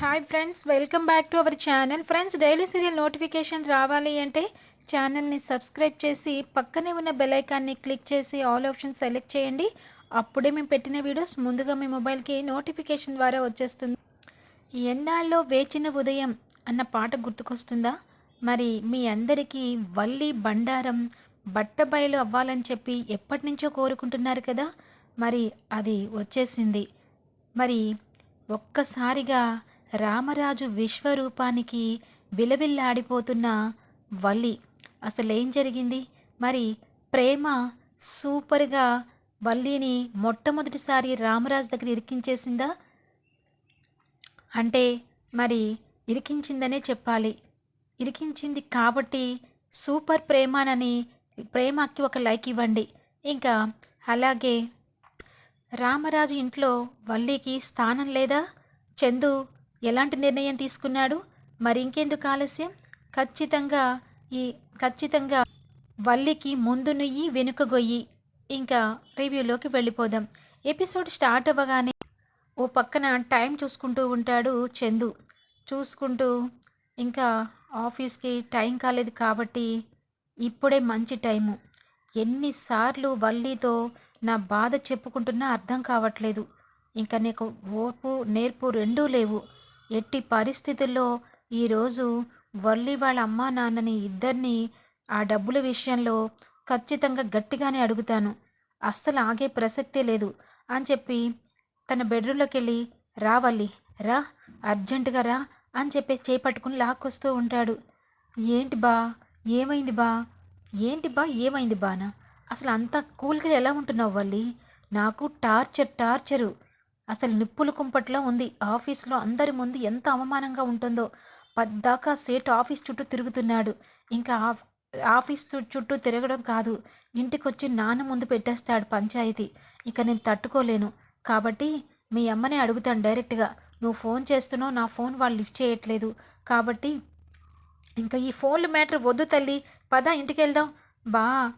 Hi friends welcome back to our channel friends daily serial notification రావాలి అంటే ఛానల్ని subscribe చేసి పక్కనే ఉన్న బెల్ ఐకాన్ని క్లిక్ చేసి ఆల్ ఆప్షన్ సెలెక్ట్ చేయండి. అప్పుడే మేము పెట్టిన వీడియోస్ ముందుగా మీ మొబైల్కి నోటిఫికేషన్ ద్వారా వచ్చేస్తుంది. ఎన్నాళ్ళలో వేచిన ఉదయం అన్న పాట గుర్తుకొస్తుందా? మరి మీ అందరికీ వల్లి బండారం బట్టబయలు అవ్వాలని చెప్పి ఎప్పటి నుంచో కోరుకుంటున్నారు కదా? మరి అది వచ్చేసింది. మరి ఒక్కసారిగా రామరాజు విశ్వరూపానికి బిలబిల్లాడిపోతున్న వల్లి అసలేం జరిగింది? మరి ప్రేమ సూపర్గా వల్లిని మొట్టమొదటిసారి రామరాజు దగ్గర ఇరికించేసిందా? అంటే మరి ఇరికించిందనే చెప్పాలి. ఇరికించింది కాబట్టి సూపర్ ప్రేమానని ప్రేమకి ఒక లైక్ ఇవ్వండి. ఇంకా అలాగే రామరాజు ఇంట్లో వల్లికి స్థానం లేదా? చందు ఎలాంటి నిర్ణయం తీసుకున్నాడు? మరి ఇంకెందుకు ఆలస్యం? ఖచ్చితంగా ఈ ఖచ్చితంగా వల్లికి ముందు నుయ్యి వెనుక గొయ్యి. ఇంకా రివ్యూలోకి వెళ్ళిపోదాం. ఎపిసోడ్ స్టార్ట్ అవ్వగానే ఓ పక్కన టైం చూసుకుంటూ ఉంటాడు చందు. చూసుకుంటూ ఇంకా ఆఫీస్కి టైం కాలేదు కాబట్టి ఇప్పుడే మంచి టైము. ఎన్నిసార్లు వల్లీతో నా బాధ చెప్పుకుంటున్నా అర్థం కావట్లేదు. ఇంకా నీకు ఓర్పు నేర్పు రెండూ లేవు. ఎట్టి పరిస్థితుల్లో ఈరోజు వల్లి వాళ్ళ అమ్మా నాన్నని ఇద్దరిని ఆ డబ్బుల విషయంలో ఖచ్చితంగా గట్టిగానే అడుగుతాను. అస్సలు ఆగే ప్రసక్తే లేదు అని చెప్పి తన బెడ్రూమ్లోకి వెళ్ళి రావల్లి రా అర్జెంటుగా రా అని చెప్పి చేపట్టుకుని లాక్కొస్తూ ఉంటాడు. ఏంటి బా ఏమైంది బా? ఏంటి బా ఏమైంది బానా? అసలు అంత కూల్గా ఎలా ఉంటున్నావు వల్లి? నాకు టార్చర్ టార్చరు. అసలు నిప్పుల కుంపట్లో ఉంది. ఆఫీస్లో అందరి ముందు ఎంత అవమానంగా ఉంటుందో. పద్దాకా సేట్ ఆఫీస్ చుట్టూ తిరుగుతున్నాడు. ఇంకా ఆఫీస్ చుట్టూ తిరగడం కాదు. ఇంటికొచ్చి నాన్న ముందు పెట్టేస్తాడు పంచాయతీ. ఇక నేను తట్టుకోలేను. కాబట్టి మీ అమ్మనే అడుగుతాను డైరెక్ట్గా. నువ్వు ఫోన్ చేస్తున్నావు నా ఫోన్ వాళ్ళు లిఫ్ట్ చేయట్లేదు. కాబట్టి ఇంకా ఈ ఫోన్లు మ్యాటర్ వద్దు తల్లి. పదా ఇంటికి వెళ్దాం బా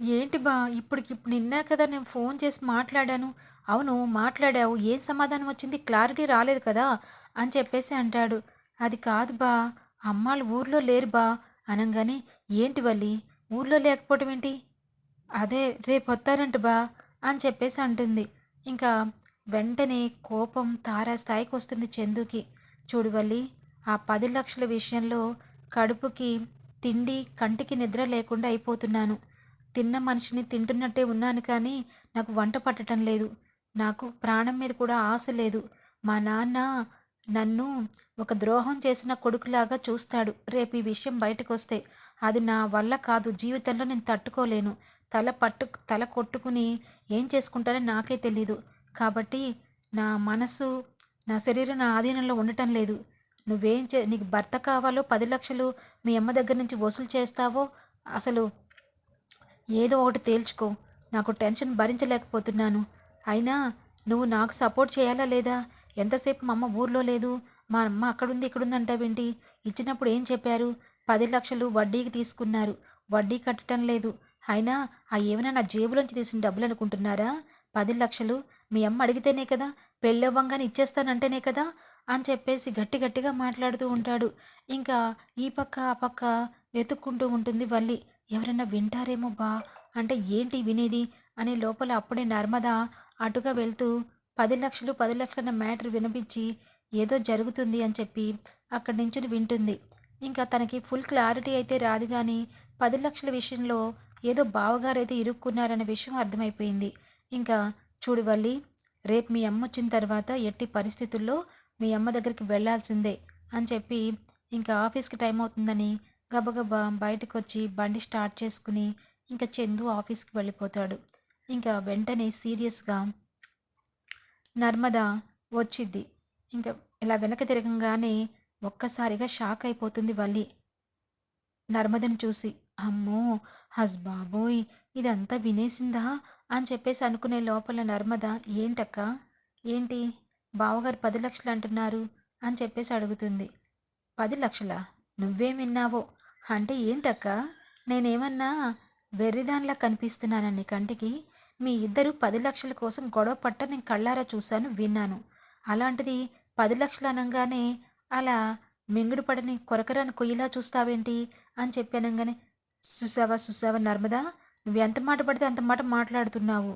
ఏంటి బా ఇప్పటికిప్పుడు నిన్నా కదా నేను ఫోన్ చేసి మాట్లాడాను. అవును మాట్లాడావు. ఏం సమాధానం వచ్చింది? క్లారిటీ రాలేదు కదా? అని చెప్పేసి అంటాడు. అది కాదు బా అమ్మాళ్ళు ఊర్లో లేరు బా అనగానే. ఏంటి వల్లి? ఊర్లో లేకపోవటం ఏంటి? అదే రేపు వస్తారంట బా అని చెప్పేసి అంటుంది. ఇంకా వెంటనే కోపం తారా స్థాయికి వస్తుంది చందుకి. చూడు వల్లి ఆ పది లక్షల విషయంలో కడుపుకి తిండి కంటికి నిద్ర లేకుండా అయిపోతున్నాను. తిన్న మనిషిని తింటున్నట్టే ఉన్నాను కానీ నాకు వంట పట్టడం లేదు. నాకు ప్రాణం మీద కూడా ఆశ లేదు. మా నాన్న నన్ను ఒక ద్రోహం చేసిన కొడుకులాగా చూస్తాడు. రేపు ఈ విషయం బయటకు వస్తే అది నా వల్ల కాదు. జీవితంలో నేను తట్టుకోలేను. తల పట్టు తల కొట్టుకుని ఏం చేసుకుంటానో నాకే తెలీదు. కాబట్టి నా మనసు నా శరీరం నా ఆధీనంలో ఉండటం లేదు. నువ్వేం చే నీకు భర్త కావాలో పది లక్షలు మీ అమ్మ దగ్గర నుంచి వసూలు చేస్తావో అసలు ఏదో ఒకటి తేల్చుకో. నాకు టెన్షన్ భరించలేకపోతున్నాను. అయినా నువ్వు నాకు సపోర్ట్ చేయాలా లేదా? ఎంతసేపు మా అమ్మ ఊర్లో లేదు? మా అమ్మ అక్కడుంది ఇక్కడుంది అంటావేంటి ఇచ్చినప్పుడు ఏం చెప్పారు? పది లక్షలు వడ్డీకి తీసుకున్నారు. వడ్డీ కట్టడం లేదు. అయినా ఆ ఏమైనా నా జేబులోంచి తీసిన డబ్బులు అనుకుంటున్నారా? పది లక్షలు మీ అమ్మ అడిగితేనే కదా? పెళ్ళవ్వంగానే ఇచ్చేస్తానంటేనే కదా? అని చెప్పేసి గట్టి గట్టిగా మాట్లాడుతూ ఉంటాడు. ఇంకా ఈ పక్క ఆ పక్క వెతుక్కుంటూ ఉంటుంది వల్లి. ఎవరైనా వింటారేమో బా అంటే ఏంటి వినేది? అనే లోపల అప్పుడే నర్మద అటుగా వెళ్తూ పది లక్షలు పది లక్షల మ్యాటర్ వినిపించి ఏదో జరుగుతుంది అని చెప్పి అక్కడి నుంచి వింటుంది. ఇంకా తనకి ఫుల్ క్లారిటీ అయితే రాదు కానీ పది లక్షల విషయంలో ఏదో బావగారైతే ఇరుక్కున్నారనే విషయం అర్థమైపోయింది. ఇంకా చూడు వల్లి రేపు మీ అమ్మ వచ్చిన తర్వాత ఎట్టి పరిస్థితుల్లో మీ అమ్మ దగ్గరికి వెళ్ళాల్సిందే అని చెప్పి ఇంకా ఆఫీస్కి టైం అవుతుందని గబగబా బయటకు వచ్చి బండి స్టార్ట్ చేసుకుని ఇంకా చందు ఆఫీస్కి వెళ్ళిపోతాడు. ఇంకా వెంటనే సీరియస్గా నర్మద వచ్చిద్ది. ఇంకా ఇలా వెనక తిరగంగానే ఒక్కసారిగా షాక్ అయిపోతుంది వల్లి. నర్మదని చూసి అమ్మో హస్ బాబోయ్ ఇదంతా వినేసిందా? అని చెప్పేసి అనుకునే లోపల నర్మద ఏంటక్క? ఏంటి? బావగారు పది లక్షలు అంటున్నారు? అని చెప్పేసి అడుగుతుంది. పది లక్షలా? నువ్వేం విన్నావో? అంటే ఏంటక్క? నేనేమన్నా వెర్రిదానిలా కనిపిస్తున్నానా నీ కంటికి. మీ ఇద్దరు పది లక్షల కోసం గొడవ పట్ట నేను కళ్ళారా చూశాను విన్నాను. అలాంటిది పది లక్షలు అనగానే అలా మింగుడు పడని కొరకరాని కొయ్యిలా చూస్తావేంటి? అని చెప్పి అనగానే చూసావా చూసావా నర్మదా నువ్వు ఎంత మాట పడితే అంత మాట మాట్లాడుతున్నావు.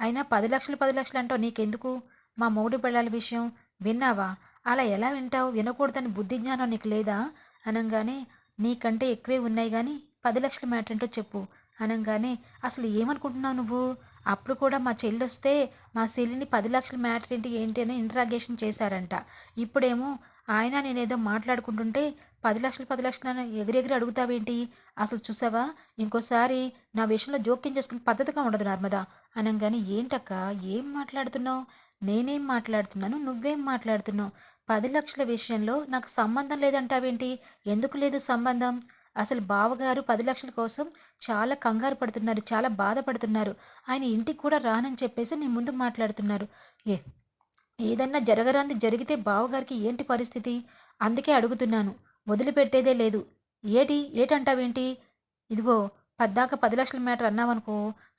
అయినా పది లక్షలు పది లక్షలు అంటావు నీకెందుకు? మా మొగుడు పెళ్ళాల విషయం విన్నావా? అలా ఎలా వింటావు? వినకూడదని బుద్ధి జ్ఞానం నీకు లేదా? అనగానే నీకంటే ఎక్కువే ఉన్నాయి కానీ పది లక్షల మ్యాటర్ ఏంటో చెప్పు. అనగానే అసలు ఏమనుకుంటున్నావు నువ్వు? అప్పుడు కూడా మా చెల్లి వస్తే మా చెల్లిని పది లక్షల మ్యాటర్ ఏంటి ఏంటి అని ఇంట్రాగేషన్ చేశారంట. ఇప్పుడేమో ఆయన నేనేదో మాట్లాడుకుంటుంటే పది లక్షలు పది లక్షలు అని ఎగిరెగిరి అడుగుతావేంటి? అసలు చూసావా? ఇంకోసారి నా విషయంలో జోక్యం చేసుకుని పద్ధతిగా ఉండదు నర్మదా. అనగానే ఏంటక్క? ఏం మాట్లాడుతున్నావు? నేనేం మాట్లాడుతున్నాను? నువ్వేం మాట్లాడుతున్నావు? పది లక్షల విషయంలో నాకు సంబంధం లేదంటావేంటి ఎందుకు లేదు సంబంధం? అసలు బావగారు పది లక్షల కోసం చాలా కంగారు పడుతున్నారు చాలా బాధపడుతున్నారు. ఆయన ఇంటికి కూడా రానని చెప్పేసి నీ ముందు మాట్లాడుతున్నారు. ఏ ఏదన్నా జరగరాంది జరిగితే బావగారికి ఏంటి పరిస్థితి? అందుకే అడుగుతున్నాను. వదిలిపెట్టేదే లేదు. ఏటి? ఏటంటావేంటి? ఇదిగో పద్దాక పది లక్షల మ్యాటర్ అన్నావనుకో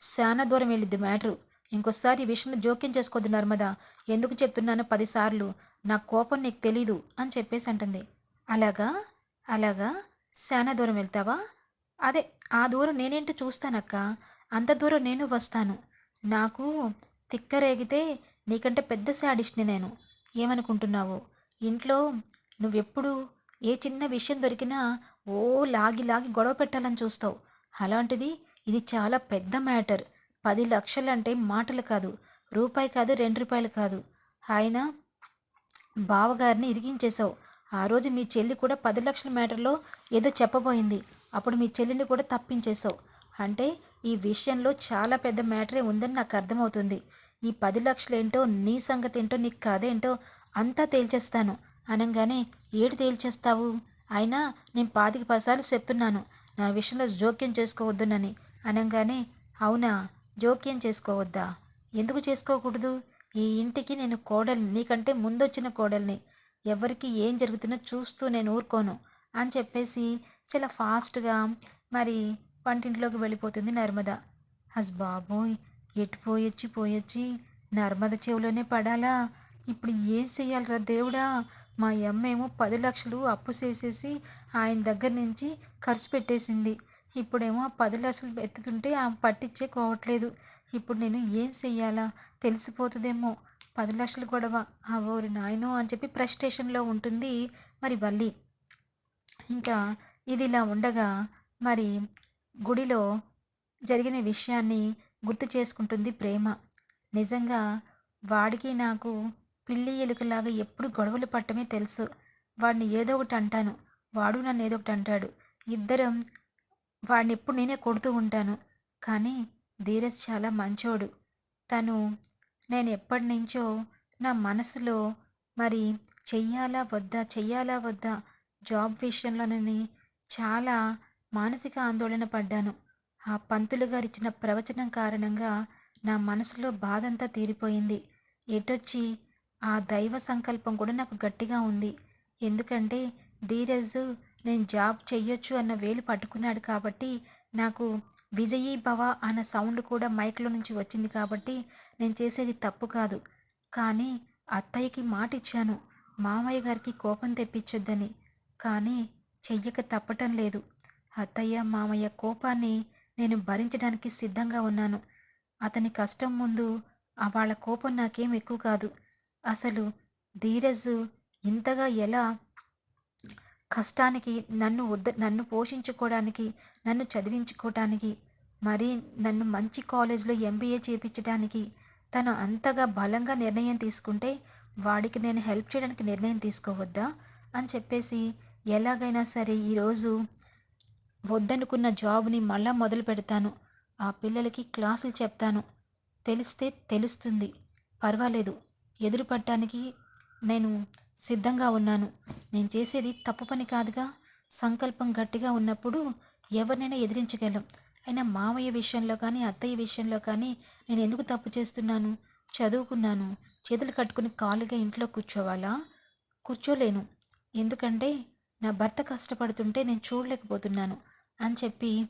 చాలా దూరం వెళ్ళిద్ది మ్యాటరు. ఇంకోసారి ఈ విషయంలో జోక్యం చేసుకోద్దు నర్మద ఎందుకు చెప్తున్నాను పదిసార్లు. నా కోపం నీకు తెలీదు అని చెప్పేసి అంటుంది. అలాగా? అలాగా? శానా దూరం వెళ్తావా? అదే ఆ దూరం నేనేంటో చూస్తానక్క. అంత దూరం నేను వస్తాను. నాకు తిక్కరేగితే నీకంటే పెద్ద శాడిష్ని నేను. ఏమనుకుంటున్నావు? ఇంట్లో నువ్వెప్పుడు ఏ చిన్న విషయం దొరికినా ఓ లాగి లాగి గొడవ పెట్టాలని చూస్తావు. అలాంటిది ఇది చాలా పెద్ద మ్యాటర్. పది లక్షలంటే మాటలు కాదు రూపాయి కాదు రెండు రూపాయలు కాదు. ఆయన బావగారిని ఇరిగించేశావు ఆ రోజు మీ చెల్లి కూడా పది లక్షల మ్యాటర్లో ఏదో చెప్పబోయింది. అప్పుడు మీ చెల్లిని కూడా తప్పించేశావు. అంటే ఈ విషయంలో చాలా పెద్ద మ్యాటరే ఉందని నాకు అర్థమవుతుంది. ఈ పది లక్షలేంటో నీ సంగతి ఏంటో నీకు కాదేంటో అంతా తేల్చేస్తాను. అనగానే ఏడు తేల్చేస్తావు? అయినా నేను పాతికి పసాలు చెప్తున్నాను. నా విషయంలో జోక్యం చేసుకోవద్దునని. అనగానే అవునా? జోక్యం చేసుకోవద్దా? ఎందుకు చేసుకోకూడదు? ఈ ఇంటికి నేను కోడల్ని నీకంటే ముందొచ్చిన కోడల్ని. ఎవరికి ఏం జరుగుతుందో చూస్తూ నేను ఊరుకోను అని చెప్పేసి చాలా ఫాస్ట్గా మరి వంటింట్లోకి వెళ్ళిపోతుంది నర్మద. హస్ బాబోయ్! ఎటు పోయొచ్చి పోయొచ్చి నర్మద చెవులోనే పడాలా? ఇప్పుడు ఏం చెయ్యాలరా దేవుడా? మా అమ్మేమో పది లక్షలు అప్పు చేసేసి ఆయన దగ్గర నుంచి ఖర్చు పెట్టేసింది. ఇప్పుడేమో ఆ పది లక్షలు ఎత్తుతుంటే ఆమె పట్టించే కోవట్లేదు. ఇప్పుడు నేను ఏం చెయ్యాలా? తెలిసిపోతుందేమో. పది లక్షల గొడవ. ఆ ఓరి నాయనో అని చెప్పి ప్రెస్టేషన్లో ఉంటుంది మరి వల్లి. ఇంకా ఇది ఇలా ఉండగా మరి గుడిలో జరిగిన విషయాన్ని గుర్తు చేసుకుంటుంది ప్రేమ. నిజంగా వాడికి నాకు పిల్లి ఎలుకలాగా ఎప్పుడు గొడవలు పట్టమే తెలుసు. వాడిని ఏదో ఒకటి అంటాను. వాడు నన్ను ఏదో ఒకటి అంటాడు. ఇద్దరం వాడిని ఎప్పుడు నేనే కొడుతూ ఉంటాను. కానీ ధీరజ్ చాలా మంచోడు. తను నేను ఎప్పటి నుంచో నా మనసులో మరి చెయ్యాలా వద్దా చెయ్యాలా వద్దా జాబ్ విషయంలోనని చాలా మానసిక ఆందోళన పడ్డాను. ఆ పంతులు గారు ఇచ్చిన ప్రవచనం కారణంగా నా మనసులో బాధంతా తీరిపోయింది. ఎటొచ్చి ఆ దైవ సంకల్పం కూడా నాకు గట్టిగా ఉంది. ఎందుకంటే ధీరజ్ నేను జాబ్ చెయ్యొచ్చు అన్న వేలు పట్టుకున్నాడు కాబట్టి నాకు విజయీ భవ అన్న సౌండ్ కూడా మైక్లో నుంచి వచ్చింది కాబట్టి నేను చేసేది తప్పు కాదు. కానీ అత్తయ్యకి మాట ఇచ్చాను మామయ్య గారికి కోపం తెప్పించొద్దని. కానీ చెయ్యక తప్పటం లేదు. అత్తయ్య మామయ్య కోపాన్ని నేను భరించడానికి సిద్ధంగా ఉన్నాను. అతని కష్టం ముందు వాళ్ళ కోపం నాకేం ఎక్కువ కాదు. అసలు ధీరజ్ ఇంతగా ఎలా కష్టానికి నన్ను ఉద్ద నన్ను పోషించుకోవడానికి నన్ను చదివించుకోవడానికి మరి నన్ను మంచి కాలేజ్లో ఎంబీఏ చేయించడానికి తను అంతగా బలంగా నిర్ణయం తీసుకుంటే వాడికి నేను హెల్ప్ చేయడానికి నిర్ణయం తీసుకోవద్దా? అని చెప్పేసి ఎలాగైనా సరే ఈరోజు వద్దనుకున్న జాబ్ని మళ్ళా మొదలు పెడతాను. ఆ పిల్లలకి క్లాసులు చెప్తాను. తెలిస్తే తెలుస్తుంది. పర్వాలేదు. ఎదురుపడటానికి నేను సిద్ధంగా ఉన్నాను. నేను చేసేది తప్పు పని కాదుగా. సంకల్పం గట్టిగా ఉన్నప్పుడు ఎవరినైనా ఎదిరించగలం. అయినా మామయ్య విషయంలో కానీ అత్తయ్య విషయంలో కానీ నేను ఎందుకు తప్పు చేస్తున్నాను? చదువుకున్నాను. చేతులు కట్టుకుని కాలుగా ఇంట్లో కూర్చోవాలా? కూర్చోలేను. ఎందుకంటే నా భర్త కష్టపడుతుంటే నేను చూడలేకపోతున్నాను అని చెప్పి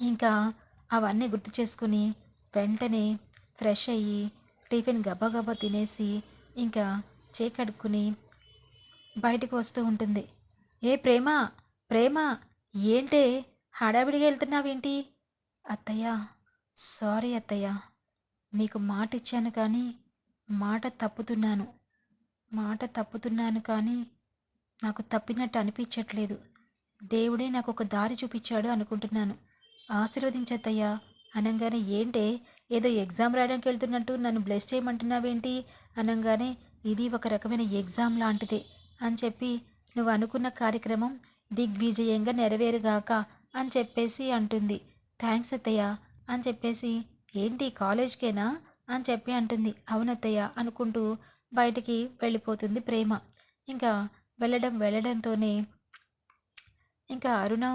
ఇంకా అవన్నీ గుర్తు చేసుకుని వెంటనే ఫ్రెష్ అయ్యి టిఫిన్ గబగబా తినేసి ఇంకా చేయి కడుక్కుని బయటకు వస్తూ ఉంటుంది. ఏ ప్రేమ ప్రేమ ఏంటే? హడావిడిగా వెళ్తున్నావేంటి? అత్తయ్య సారీ అత్తయ్య. మీకు మాట ఇచ్చాను కానీ మాట తప్పుతున్నాను. మాట తప్పుతున్నాను కానీ నాకు తప్పినట్టు అనిపించట్లేదు. దేవుడే నాకు ఒక దారి చూపించాడు అనుకుంటున్నాను. ఆశీర్వదించత్తయ్యా అనగానే ఏంటే? ఏదో ఎగ్జామ్ రాయడానికి వెళ్తున్నట్టు నన్ను బ్లెస్ చేయమంటున్నావేంటి? అనగానే ఇది ఒక రకమైన ఎగ్జామ్ లాంటిదే అని చెప్పి నువ్వు అనుకున్న కార్యక్రమం దిగ్విజయంగా నెరవేరుగాక అని చెప్పేసి అంటుంది. థ్యాంక్స్ అత్తయ్య అని చెప్పేసి ఏంటి కాలేజ్కేనా? అని చెప్పి అంటుంది. అవునత్తయ్య అనుకుంటూ బయటికి వెళ్ళిపోతుంది ప్రేమ. ఇంకా వెళ్ళడం వెళ్ళడంతోనే ఇంకా అరుణ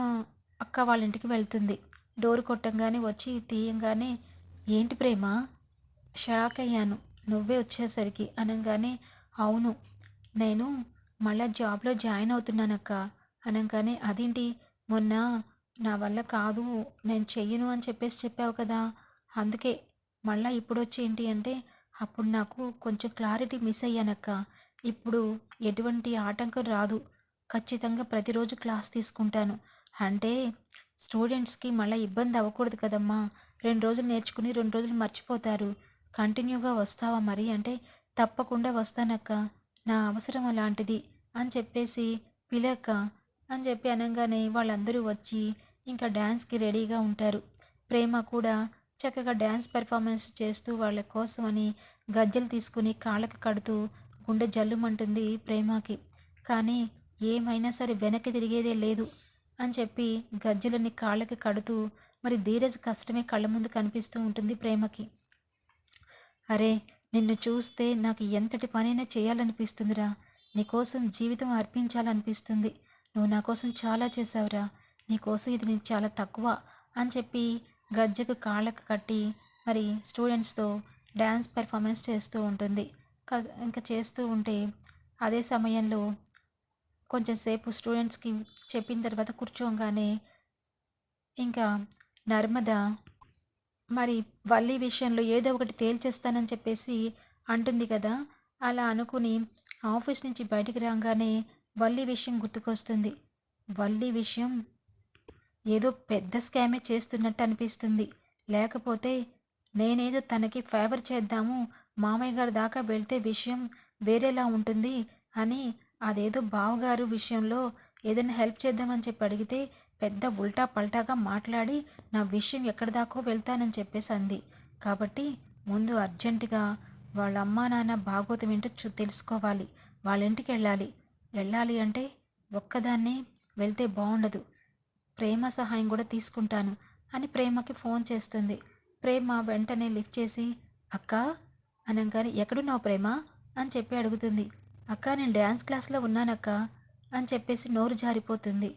అక్క వాళ్ళ ఇంటికి వెళ్తుంది. డోర్ కొట్టంగానే వచ్చి తీయంగానే ఏంటి ప్రేమ? షాక్ అయ్యాను. నువ్వే వచ్చేసరికి. అనగానే అవును. నేను మళ్ళా జాబ్లో జాయిన్ అవుతున్నానక్క. అనగానే అదేంటి? మొన్న నా వల్ల కాదు. నేను చెయ్యను అని చెప్పేసి చెప్పావు కదా. అందుకే మళ్ళీ ఇప్పుడు వచ్చి ఏంటి అంటే అప్పుడు నాకు కొంచెం క్లారిటీ మిస్ అయ్యానక్క. ఇప్పుడు ఎటువంటి ఆటంకం రాదు. ఖచ్చితంగా ప్రతిరోజు క్లాస్ తీసుకుంటాను. అంటే స్టూడెంట్స్కి మళ్ళీ ఇబ్బంది అవ్వకూడదు కదమ్మా. రెండు రోజులు నేర్చుకుని రెండు రోజులు మర్చిపోతారు. కంటిన్యూగా వస్తావా మరి? అంటే తప్పకుండా వస్తానక్క. నా అవసరం అలాంటిది అని చెప్పేసి పిలక్క అని చెప్పి అనగానే వాళ్ళందరూ వచ్చి ఇంకా డ్యాన్స్కి రెడీగా ఉంటారు. ప్రేమ కూడా చక్కగా డ్యాన్స్ పెర్ఫార్మెన్స్ చేస్తూ వాళ్ళ కోసమని గజ్జలు తీసుకుని కాళ్ళకు కడుతూ గుండె జల్లుమంటుంది ప్రేమకి. కానీ ఏమైనా సరే వెనక్కి తిరిగేదే లేదు. అని చెప్పి గజ్జలని కాళ్ళకి కడుతూ మరి ధీరజ్ కష్టమే కళ్ళ ముందు కనిపిస్తూ ఉంటుంది ప్రేమకి. అరే నిన్ను చూస్తే నాకు ఎంతటి పనైనా చేయాలనిపిస్తుందిరా. నీకోసం జీవితం అర్పించాలనిపిస్తుంది. నువ్వు నా కోసం చాలా చేసావురా నీకోసం ఇది నేను చాలా తక్కువ అని చెప్పి గజ్జకు కాళ్ళకు కట్టి మరి స్టూడెంట్స్తో డ్యాన్స్ పెర్ఫార్మెన్స్ చేస్తూ ఉంటుంది. ఇంకా చేస్తూ ఉంటే అదే సమయంలో కొంచెం సేపు స్టూడెంట్స్కి చెప్పిన తర్వాత కూర్చోగానే ఇంకా నర్మద మరి వల్లి విషయంలో ఏదో ఒకటి తేల్చేస్తానని చెప్పేసి అంటుంది కదా? అలా అనుకుని ఆఫీస్ నుంచి బయటికి రాగానే వల్లి విషయం గుర్తుకొస్తుంది. వల్లి విషయం ఏదో పెద్ద స్కామే చేస్తున్నట్టు అనిపిస్తుంది. లేకపోతే నేనేదో తనకి ఫేవర్ చేద్దాము మామయ్య గారి దాకా వెళ్తే విషయం వేరేలా ఉంటుంది అని అదేదో బావగారు విషయంలో ఏదైనా హెల్ప్ చేద్దామని చెప్పి అడిగితే పెద్ద ఉల్టా పల్టాగా మాట్లాడి నా విషయం ఎక్కడి దాకో వెళ్తానని చెప్పేసి అంది. కాబట్టి ముందు అర్జెంటుగా వాళ్ళ అమ్మా నాన్న భాగోతం ఏంటో చూ తెలుసుకోవాలి. వాళ్ళ ఇంటికి వెళ్ళాలి. వెళ్ళాలి అంటే ఒక్కదాన్నే వెళ్తే బాగుండదు ప్రేమ సహాయం కూడా తీసుకుంటాను అని ప్రేమకి ఫోన్ చేస్తుంది. ప్రేమ వెంటనే లిఫ్ట్ చేసి అక్క అనగానే ఎక్కడున్నావు ప్రేమ? అని చెప్పి అడుగుతుంది. అక్క నేను డ్యాన్స్ క్లాస్లో ఉన్నానక్క. అని చెప్పేసి నోరు జారిపోతుంది.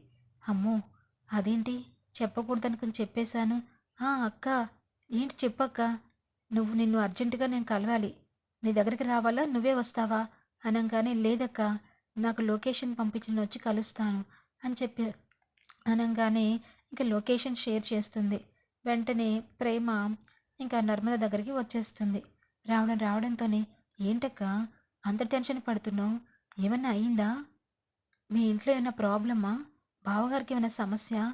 అమ్మో అదేంటి? చెప్పకూడదనుకుని చెప్పేశాను. అక్క ఏంటి చెప్పక్క? నువ్వు నిన్ను అర్జెంటుగా నేను కలవాలి. నీ దగ్గరికి రావాలా? నువ్వే వస్తావా? అనగానే లేదక్క నాకు లొకేషన్ పంపించిన వచ్చి కలుస్తాను అని చెప్పి అనగానే ఇంకా లొకేషన్ షేర్ చేస్తుంది. వెంటనే ప్రేమ ఇంకా నర్మద దగ్గరికి వచ్చేస్తుంది. రావడం రావడంతోనే ఏంటక్క అంత టెన్షన్ పడుతున్నావు? ఏమన్నా అయిందా? మీ ఇంట్లో ఏమైనా ప్రాబ్లమా? బావగారికి ఏమైనా సమస్య?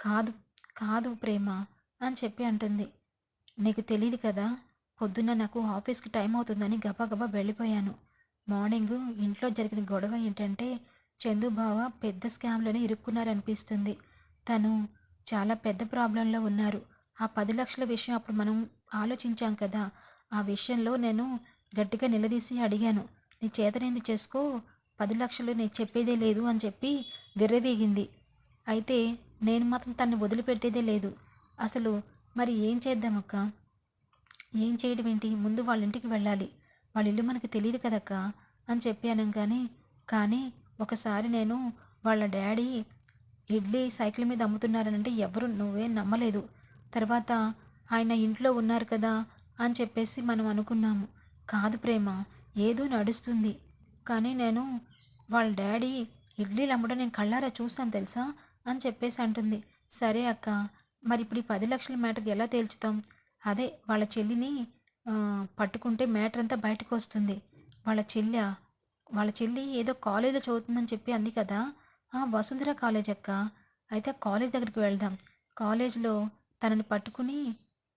కాదు కాదు ప్రేమ? అని చెప్పి అంటుంది. నీకు తెలియదు కదా పొద్దున్న నాకు ఆఫీస్కి టైం అవుతుందని గబాగబా వెళ్ళిపోయాను. మార్నింగ్ ఇంట్లో జరిగిన గొడవ ఏంటంటే చందుబావ పెద్ద స్కామ్లోనే ఇరుక్కున్నారనిపిస్తుంది. తను చాలా పెద్ద ప్రాబ్లంలో ఉన్నారు. ఆ పది లక్షల విషయం అప్పుడు మనం ఆలోచించాం కదా ఆ విషయంలో నేను గట్టిగా నిలదీసి అడిగాను. నీ చేతనేంది చేసుకో? పది లక్షలు నేను చెప్పేదే లేదు అని చెప్పి విర్రవీగింది. అయితే నేను మాత్రం తన్ని వదిలిపెట్టేదే లేదు. అసలు మరి ఏం చేద్దామక్క ఏం చేయడం ఏంటి? ముందు వాళ్ళ ఇంటికి వెళ్ళాలి. వాళ్ళ ఇల్లు మనకి తెలియదు కదక్క? అని చెప్పాను కానీ కానీ ఒకసారి నేను వాళ్ళ డాడీ ఇడ్లీ సైకిల్ మీద అమ్ముతున్నారనంటే ఎవరు నువ్వే నమ్మలేదు. తర్వాత ఆయన ఇంట్లో ఉన్నారు కదా అని చెప్పేసి మనం అనుకున్నాము. కాదు ప్రేమ ఏదో నడుస్తుంది. కానీ నేను వాళ్ళ డాడీ ఇడ్లీలు అమ్మడం నేను కళ్ళారా చూస్తాను తెలుసా? అని చెప్పేసి అంటుంది. సరే అక్క మరి ఇప్పుడు ఈ పది లక్షల మ్యాటర్ ఎలా తేల్చుతాం? అదే వాళ్ళ చెల్లిని పట్టుకుంటే మ్యాటర్ అంతా బయటకు వస్తుంది. వాళ్ళ చెల్లి వాళ్ళ చెల్లి ఏదో కాలేజీలో చదువుతుందని చెప్పి అంది కదా? "ఆ, వసుంధర కాలేజ్ అక్క. అయితే కాలేజ్ దగ్గరికి వెళ్దాం. కాలేజ్లో తనని పట్టుకుని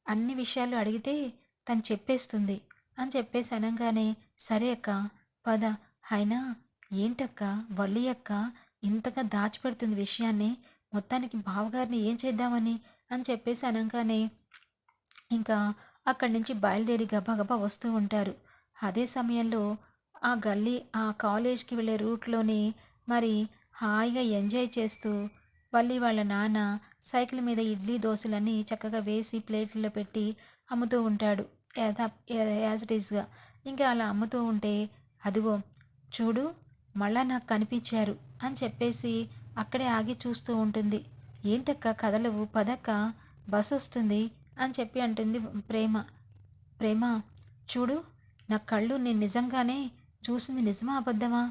అన్ని విషయాలు అడిగితే తను చెప్పేస్తుంది. అని చెప్పేసి అనగానే సరే అక్క పద. అయినా ఏంటక్క వల్లి అక్క ఇంతగా దాచిపెడుతుంది విషయాన్ని మొత్తానికి బావగారిని ఏం చేద్దామని అని చెప్పేసి అనగానే ఇంకా అక్కడి నుంచి బయలుదేరి గబగబా వస్తూ ఉంటారు. అదే సమయంలో ఆ గల్లీ ఆ కాలేజ్కి వెళ్ళే రూట్లోని మరి హాయిగా ఎంజాయ్ చేస్తూ వల్లి వాళ్ళ నాన్న సైకిల్ మీద ఇడ్లీ దోశలన్నీ చక్కగా వేసి ప్లేట్లలో పెట్టి అమ్ముతూ ఉంటాడు యాజ్ ఇట్ ఈస్గా. ఇంకా అలా అమ్ముతూ ఉంటే అదిగో చూడు మళ్ళా నాకు కనిపించారు అని చెప్పేసి అక్కడే ఆగి చూస్తూ ఉంటుంది. ఏంటక్క కదలవు పదక్క బస్ వస్తుంది అని చెప్పి అంటుంది ప్రేమ. ప్రేమ చూడు నా కళ్ళు నేను నిజంగానే చూసింది నిజమా అబద్ధమా?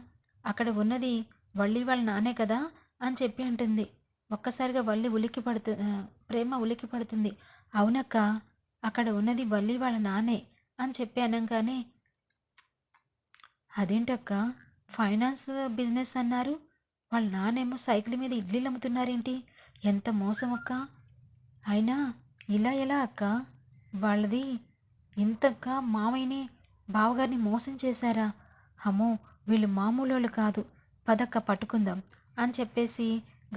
అక్కడ ఉన్నది వల్లి వాళ్ళ నానే కదా అని చెప్పి అంటుంది. ఒక్కసారిగా వల్లి ఉలికి పడుతు ప్రేమ ఉలికి పడుతుంది. అవునక్క అక్కడ ఉన్నది వల్లి వాళ్ళ నానే అని చెప్పి అనగానే అదేంటక్క? ఫైనాన్స్ బిజినెస్ అన్నారు. వాళ్ళ నానేమో సైకిల్ మీద ఇడ్లీలు అమ్ముతున్నారేంటి? ఎంత మోసం అక్క అయినా ఇలా ఎలా అక్క? వాళ్ళది ఇంతగా మామయ్యని బావగారిని మోసం చేశారా? అమ్మో వీళ్ళు మామూలు వాళ్ళు కాదు. పదక్క పట్టుకుందాం అని చెప్పేసి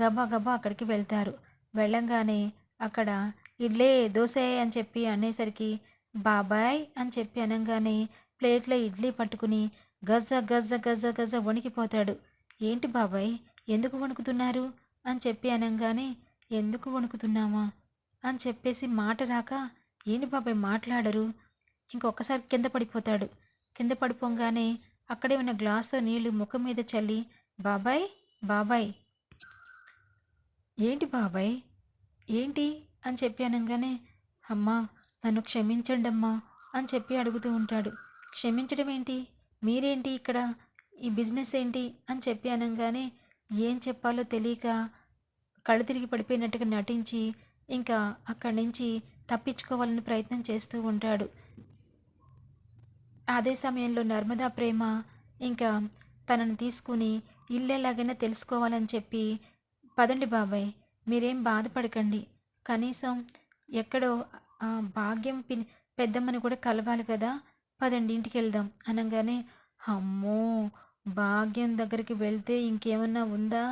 గబా గబా అక్కడికి వెళ్తారు. వెళ్ళంగానే అక్కడ ఇడ్లే దోశ అని చెప్పి అనేసరికి బాబాయ్ అని చెప్పి అనగానే ప్లేట్లో ఇడ్లీ పట్టుకుని గజ్జ గజ్జ గజ్జ గజ్జ వణికిపోతాడు. ఏంటి బాబాయ్ ఎందుకు వణుకుతున్నారు? అని చెప్పి అనగానే ఎందుకు వణుకుతున్నామా? అని చెప్పేసి మాట రాక ఏంటి బాబాయ్ మాట్లాడరు. ఇంకొకసారి కింద పడిపోతాడు. కింద పడిపోగానే అక్కడే ఉన్న గ్లాస్తో నీళ్ళు ముఖం మీద చల్లి బాబాయ్ బాబాయ్. ఏంటి బాబాయ్ ఏంటి? అని చెప్పి అనగానే అమ్మా నన్ను క్షమించండమ్మా అని చెప్పి అడుగుతూ ఉంటాడు. క్షమించడం ఏంటి మీరేంటి ఇక్కడ? ఈ బిజినెస్ ఏంటి? అని చెప్పి అనగానే ఏం చెప్పాలో తెలియక కళ్ళు తిరిగి పడిపోయినట్టుగా నటించి ఇంకా అక్కడి నుంచి తప్పించుకోవాలని ప్రయత్నం చేస్తూ ఉంటాడు. అదే సమయంలో నర్మదా ప్రేమ ఇంకా తనని తీసుకుని ఇల్లేలాగైనా తెలుసుకోవాలని చెప్పి పదండి బాబాయ్ మీరేం బాధపడకండి. కనీసం ఎక్కడో ఆ, భాగ్యం పిన్ పెద్దమ్మని కూడా కలవాలి కదా. పదండి ఇంటికి వెళ్దాం అనగానే అమ్మో! భాగ్యం దగ్గరికి వెళ్తే ఇంకేమన్నా ఉందా?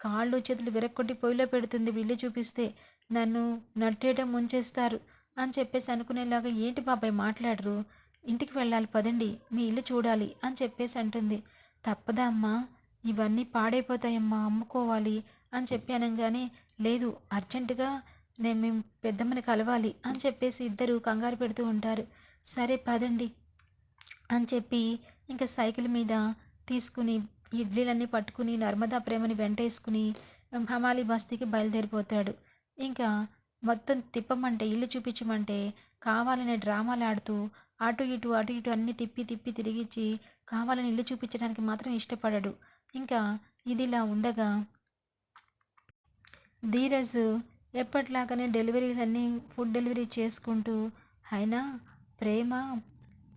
కాళ్ళు చేతులు విరక్కొట్టి పొయ్యిలో పెడుతుంది వీళ్ళు చూపిస్తే. నన్ను నట్టేయడం ముంచేస్తారు అని చెప్పేసి అనుకునేలాగా ఏంటి బాబాయ్ మాట్లాడరు? ఇంటికి వెళ్ళాలి పదండి మీ ఇల్లు చూడాలి అని చెప్పేసి అంటుంది. తప్పదా అమ్మా ఇవన్నీ పాడైపోతాయమ్మా అమ్ముకోవాలి అని చెప్పి అనగానే లేదు అర్జెంటుగా నేను మేము పెద్దమ్మని కలవాలి అని చెప్పేసి ఇద్దరు కంగారు పెడుతూ ఉంటారు. సరే పదండి అని చెప్పి ఇంకా సైకిల్ మీద తీసుకుని ఇడ్లీలన్నీ పట్టుకుని నర్మదా ప్రేమని వెంటేసుకుని హమాలి బస్తీకి బయలుదేరిపోతాడు. ఇంకా మొత్తం తిప్పమంటే ఇల్లు చూపించమంటే కావాలనే డ్రామాలు ఆడుతూ అటు ఇటు అటు ఇటు అన్ని తిప్పి తిప్పి తిరిగిచ్చి కావాలని ఇల్లు చూపించడానికి మాత్రం ఇష్టపడడు. ఇంకా ఇదిలా ఉండగా ధీరజ్ ఎప్పట్లాగానే డెలివరీలన్నీ ఫుడ్ డెలివరీ చేసుకుంటూ అయినా ప్రేమ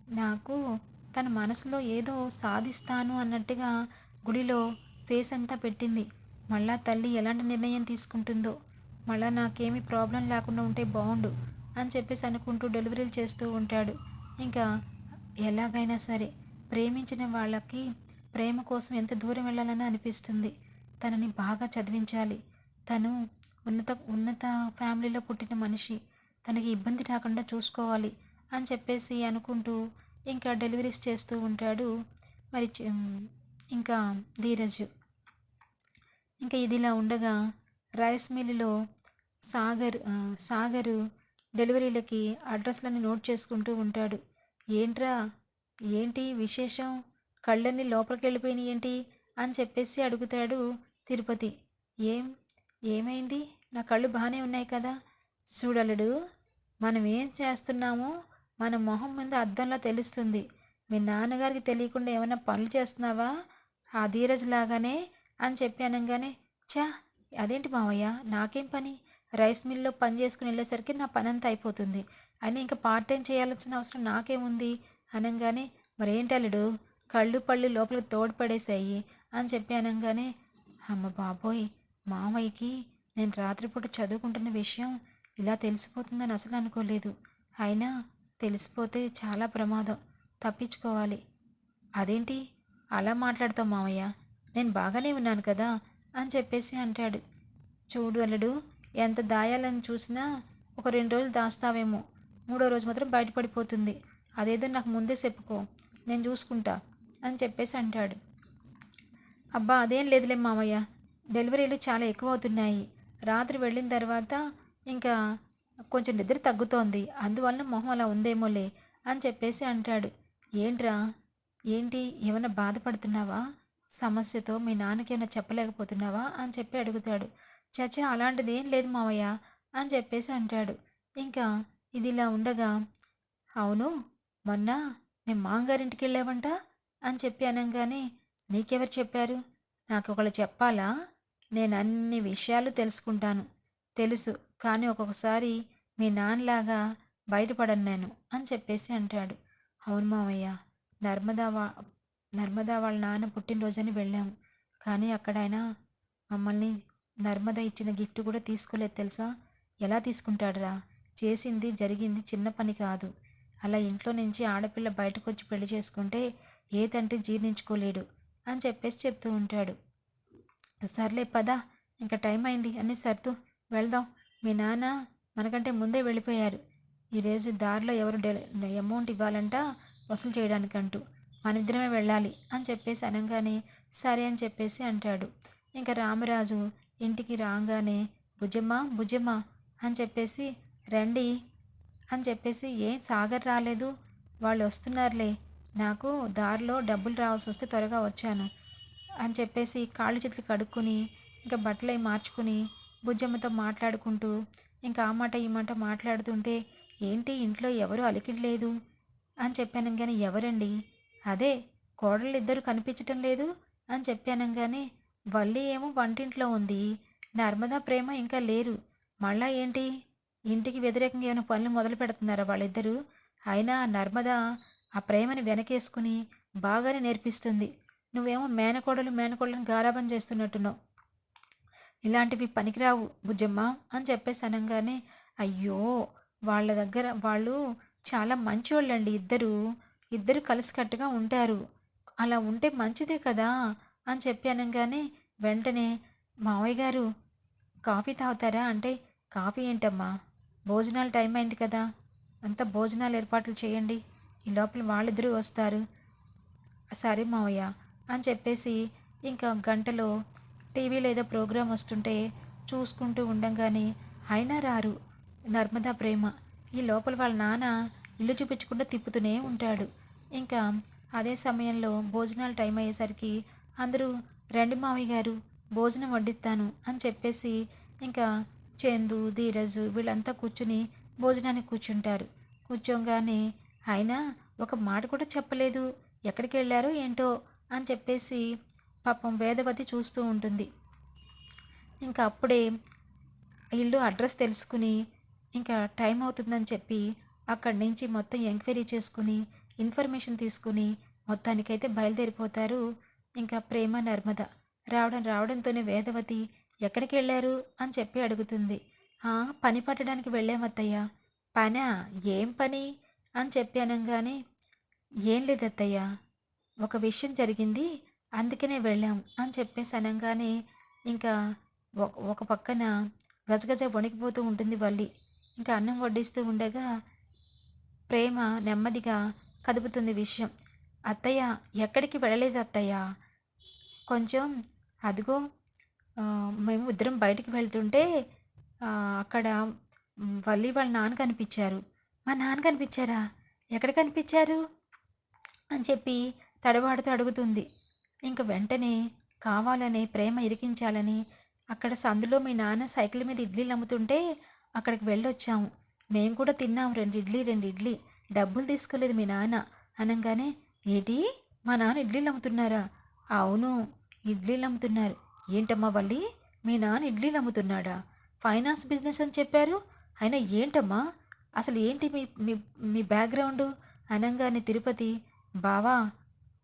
నాకు తన మనసులో ఏదో సాధిస్తాను అన్నట్టుగా గుడిలో ఫేస్ అంతా పెట్టింది. మళ్ళా తల్లి ఎలాంటి నిర్ణయం తీసుకుంటుందో మళ్ళా నాకేమీ ప్రాబ్లం లేకుండా ఉంటే బాగుండు అని చెప్పేసి అనుకుంటూ డెలివరీలు చేస్తూ ఉంటాడు. ఇంకా ఎలాగైనా సరే ప్రేమించిన వాళ్ళకి ప్రేమ కోసం ఎంత దూరం వెళ్ళాలని అనిపిస్తుంది. తనని బాగా చదివించాలి. తను ఉన్నత ఉన్నత ఫ్యామిలీలో పుట్టిన మనిషి. తనకి ఇబ్బంది రాకుండా చూసుకోవాలి. అని చెప్పేసి అనుకుంటూ ఇంకా డెలివరీస్ చేస్తూ ఉంటాడు. మరి చి- ఇంకా ధీరజ్. ఇంకా ఇదిలా ఉండగా రైస్ మిల్లులో సాగర్ సాగరు డెలివరీలకి అడ్రస్లన్నీ నోట్ చేసుకుంటూ ఉంటాడు. ఏంట్రా ఏంటి విశేషం? కళ్ళన్నీ లోపలికి వెళ్ళిపోయినాయి ఏంటి? అని చెప్పేసి అడుగుతాడు తిరుపతి. ఏం ఏమైంది? నా కళ్ళు బాగానే ఉన్నాయి కదా? చూడలడు మనం ఏం చేస్తున్నామో మన మొహం మీద అద్దంలో తెలుస్తుంది. మీ నాన్నగారికి తెలియకుండా ఏమైనా పనులు చేస్తున్నావా? ఆ ధీరజ్ లాగానే అని చెప్పి అనగానే చా అదేంటి మావయ్య నాకేం పని? రైస్ మిల్లో పని చేసుకుని వెళ్ళేసరికి నా పని అంతా అయిపోతుంది. అని ఇంకా పార్ట్ టైం చేయాల్సిన అవసరం నాకేముంది? అనగానే మరేంటి అల్లుడు? కళ్ళు పళ్ళు లోపలికి తోడ్పడేసాయి అని చెప్పి అనగానే అమ్మ బాబోయ్ మావయ్యకి నేను రాత్రిపూట చదువుకుంటున్న విషయం ఇలా తెలిసిపోతుందని అసలు అనుకోలేదు. అయినా తెలిసిపోతే చాలా ప్రమాదం. తప్పించుకోవాలి. అదేంటి? అలా మాట్లాడతావు మామయ్య నేను బాగానే ఉన్నాను కదా అని చెప్పేసి అంటాడు. చూడు అల్లుడు ఎంత దాయాలని చూసినా ఒక రెండు రోజులు దాస్తావేమో. మూడో రోజు మాత్రం బయటపడిపోతుంది. అదేదో నాకు ముందే చెప్పుకో. నేను చూసుకుంటా అని చెప్పేసి అంటాడు. అబ్బా అదేం లేదులే మామయ్య డెలివరీలు చాలా ఎక్కువ అవుతున్నాయి. రాత్రి వెళ్ళిన తర్వాత ఇంకా కొంచెం నిద్ర తగ్గుతోంది. అందువలన మొహం అలా ఉందేమోలే అని చెప్పేసి అంటాడు. ఏంట్రా? ఏంటి? ఏమైనా బాధపడుతున్నావా? సమస్యతో మీ నాన్నకి ఏమైనా చెప్పలేకపోతున్నావా? అని చెప్పి అడుగుతాడు. చచ్చ అలాంటిది ఏం లేదు మావయ్య అని చెప్పేసి అంటాడు. ఇంకా ఇది ఇలా ఉండగా అవును మొన్న మేము మామగారింటికి వెళ్ళావంట అని చెప్పి అనగానే నీకెవరు చెప్పారు? నాకు ఒకళ్ళు చెప్పాలా? నేను అన్ని విషయాలు తెలుసుకుంటాను. తెలుసు. కానీ ఒక్కొక్కసారి మీ నాన్నలాగా బయటపడను నేను అని చెప్పేసి అంటాడు. అవును మామయ్య నర్మదా వా నర్మదా వాళ్ళ నాన్న పుట్టినరోజని వెళ్ళాము కానీ అక్కడ ఆయన మమ్మల్ని నర్మద ఇచ్చిన గిఫ్ట్ కూడా తీసుకోలేదు తెలుసా? ఎలా తీసుకుంటాడురా? చేసింది జరిగింది చిన్న పని కాదు. అలా ఇంట్లో నుంచి ఆడపిల్ల బయటకు వచ్చి పెళ్ళి చేసుకుంటే ఏ తండ్రి జీర్ణించుకోలేడు అని చెప్పేసి చెప్తూ ఉంటాడు. సర్లే పదా ఇంకా టైం అయింది అని సర్దు వెళ్దాం. మీ నాన్న మనకంటే ముందే వెళ్ళిపోయారు. ఈరోజు దారిలో ఎవరు అమౌంట్ ఇవ్వాలంట వసూలు చేయడానికంటూ. మనిద్దరమే వెళ్ళాలి అని చెప్పేసి అనగానే సరే అని చెప్పేసి అంటాడు. ఇంకా రామరాజు ఇంటికి రాగానే భుజమ్మ భుజమ్మ అని చెప్పేసి రండి అని చెప్పేసి ఏం సాగర్ రాలేదు? వాళ్ళు వస్తున్నారులే. నాకు దారిలో డబ్బులు రావాల్సి వస్తే త్వరగా వచ్చాను అని చెప్పేసి కాళ్ళు చేతులు కడుక్కొని ఇంకా బట్టలు అవి మార్చుకుని బుజ్జమ్మతో మాట్లాడుకుంటూ ఇంకా ఆ మాట ఈ మాట మాట్లాడుతుంటే ఏంటి ఇంట్లో ఎవరు అలికిడలేదు? అని చెప్పాను కానీ ఎవరండి? అదే కోడళ్ళు ఇద్దరు కనిపించటం లేదు? అని చెప్పాను కానీ వల్లి ఏమో వంటింట్లో ఉంది. నర్మదా ప్రేమ ఇంకా లేరు. మళ్ళా ఏంటి? ఇంటికి వ్యతిరేకంగా ఏమైనా పనులు మొదలు పెడుతున్నారా వాళ్ళిద్దరూ? అయినా నర్మదా ఆ ప్రేమని వెనకేసుకుని బాగానే నేర్పిస్తుంది. నువ్వేమో మేనకోడలు మేనకోడలను గారాబం చేస్తున్నట్టున్నావు. ఇలాంటివి పనికిరావు బుజ్జమ్మ అని చెప్పేసి అనగానే అయ్యో! వాళ్ళ దగ్గర వాళ్ళు చాలా మంచివాళ్ళండి ఇద్దరు. ఇద్దరు కలిసికట్టుగా ఉంటారు. అలా ఉంటే మంచిదే కదా అని చెప్పి అనగానే వెంటనే మావయ్య గారు కాఫీ తాగుతారా? అంటే కాఫీ ఏంటమ్మా? భోజనాలు టైం అయింది కదా. అంతా భోజనాలు ఏర్పాట్లు చేయండి. ఈ లోపల వాళ్ళిద్దరూ వస్తారు. సరే మావయ్య అని చెప్పేసి ఇంకా గంటలో టీవీలో ఏదో ప్రోగ్రాం వస్తుంటే చూసుకుంటూ ఉండంగానే అయినా రారు. నర్మదా ప్రేమ. ఈ లోపల వాళ్ళ నాన్న ఇల్లు చూపించకుండా తిప్పుతూనే ఉంటాడు. ఇంకా అదే సమయంలో భోజనాలు టైం అయ్యేసరికి అందరూ రండి మామయ్య గారు భోజనం వడ్డిస్తాను అని చెప్పేసి ఇంకా చందు ధీరజు వీళ్ళంతా కూర్చుని భోజనానికి కూర్చుంటారు. కూర్చోగానే అయినా ఒక మాట కూడా చెప్పలేదు. ఎక్కడికి వెళ్ళారో ఏంటో అని చెప్పేసి పాపం వేదవతి చూస్తూ ఉంటుంది. ఇంకా అప్పుడే ఇల్లు అడ్రస్ తెలుసుకుని ఇంకా టైం అవుతుందని చెప్పి అక్కడి నుంచి మొత్తం ఎంక్వైరీ చేసుకుని ఇన్ఫర్మేషన్ తీసుకుని మొత్తానికైతే బయలుదేరిపోతారు ఇంకా ప్రేమ నర్మద. రావడం రావడంతోనే వేదవతి ఎక్కడికి వెళ్ళారు? అని చెప్పి అడుగుతుంది. పని పట్టడానికి వెళ్ళామత్తయ్య పనా? ఏం పని? అని చెప్పి అనగానే ఏం లేదత్తయ్య. ఒక విషయం జరిగింది. అందుకనే వెళ్ళాం అని చెప్పేసి అనగానే ఇంకా ఒక పక్కన గజగజ వణికిపోతూ ఉంటుంది వల్లి. ఇంకా అన్నం వడ్డిస్తూ ఉండగా ప్రేమ నెమ్మదిగా కదుపుతుంది విషయం. అత్తయ్య ఎక్కడికి వెళ్ళలేదు అత్తయ్య? కొంచెం అదిగో మేము ఇద్దరం బయటికి వెళ్తుంటే అక్కడ వల్లి వాళ్ళ నాన్న కనిపించారు. మా నాన్న కనిపించారా? ఎక్కడ కనిపించారు? అని చెప్పి తడబాడుతూ అడుగుతుంది. ఇంక వెంటనే కావాలని ప్రేమ ఇరికించాలని అక్కడ సందులో మీ నాన్న సైకిల్ మీద ఇడ్లీలు అమ్ముతుంటే అక్కడికి వెళ్ళొచ్చాము మేము కూడా తిన్నాం. రెండు ఇడ్లీ రెండు ఇడ్లీ. డబ్బులు తీసుకోలేదు మీ నాన్న అనగానే ఏంటి? మా నాన్న ఇడ్లీలు అమ్ముతున్నారా? అవును ఇడ్లీలు అమ్ముతున్నారు. ఏంటమ్మా వల్లి? మీ నాన్న ఇడ్లీలు అమ్ముతున్నాడా? ఫైనాన్స్ బిజినెస్ అని చెప్పారు. అయినా ఏంటమ్మా? అసలు ఏంటి మీ మీ మీ బ్యాక్గ్రౌండ్? అనగానే తిరుపతి బావా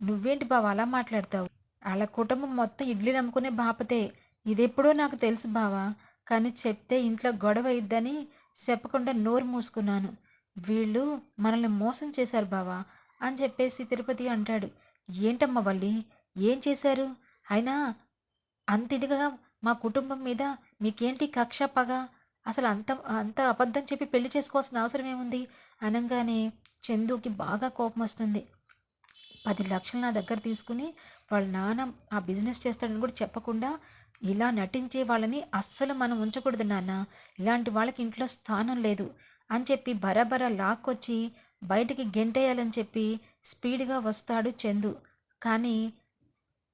నువ్వేంటి బావ అలా మాట్లాడతావు? వాళ్ళ కుటుంబం మొత్తం ఇడ్లీ నమ్ముకునే బాపతే. ఇదెప్పుడో నాకు తెలుసు బావా. కానీ చెప్తే ఇంట్లో గొడవ ఇద్దని చెప్పకుండా నోరు మూసుకున్నాను. వీళ్ళు మనల్ని మోసం చేశారు బావా అని చెప్పేసి తిరుపతి అంటాడు. ఏంటమ్మా వల్లి? ఏం చేశారు? అయినా అంత ఇదిగా మా కుటుంబం మీద మీకేంటి కక్ష పగ? అసలు అంత అంత అబద్ధం చెప్పి పెళ్ళి చేసుకోవాల్సిన అవసరం ఏముంది? అనగానే చందుకి బాగా కోపం వస్తుంది పది లక్షలు నా దగ్గర తీసుకుని వాళ్ళ నాన్న ఆ బిజినెస్ చేస్తాడని కూడా చెప్పకుండా ఇలా నటించే వాళ్ళని అస్సలు మనం ఉంచకూడదు నాన్న. ఇలాంటి వాళ్ళకి ఇంట్లో స్థానం లేదు అని చెప్పి బరాబరా లాక్కొచ్చి బయటికి గెంటేయాలని చెప్పి స్పీడ్గా వస్తాడు చందు. కానీ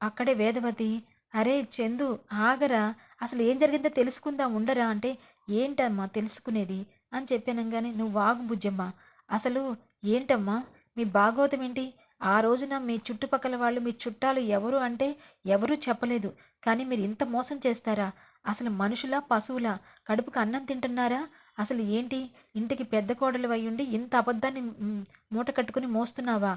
అక్కడే వేదవతి అరే చందు ఆగరా. అసలు ఏం జరిగిందో తెలుసుకుందాం ఉండరా. అంటే ఏంటమ్మా తెలుసుకునేది? అని చెప్పానంగానే నువ్వు వాగు బుజ్జమ్మా. అసలు ఏంటమ్మా? మీ భాగవతం ఏంటి? ఆ రోజున మీ చుట్టుపక్కల వాళ్ళు మీ చుట్టాలు ఎవరు అంటే ఎవరూ చెప్పలేదు. కానీ మీరు ఇంత మోసం చేస్తారా? అసలు మనుషులా పశువులా? కడుపుకు అన్నం తింటున్నారా? అసలు ఏంటి? ఇంటికి పెద్ద కోడలు అయ్యుండి ఇంత అబద్ధాన్ని మూట కట్టుకుని మోస్తున్నావా?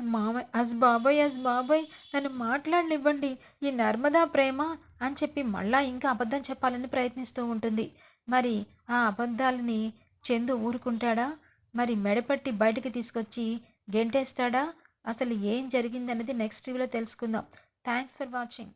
మామయ్య అస్ బాబాయ్ అస్ బాబాయ్ నన్ను మాట్లాడనివ్వండి. ఈ నర్మదా ప్రేమ అని చెప్పి మళ్ళా ఇంకా అబద్ధం చెప్పాలని ప్రయత్నిస్తూ ఉంటుంది. మరి ఆ అబద్ధాలని చందు ఊరుకుంటాడా? మరి మెడపట్టి బయటకు తీసుకొచ్చి గెంటేస్తాడా? అసలు ఏం జరిగిందనేది నెక్స్ట్ రివ్యూలో తెలుసుకుందాం. Thanks for watching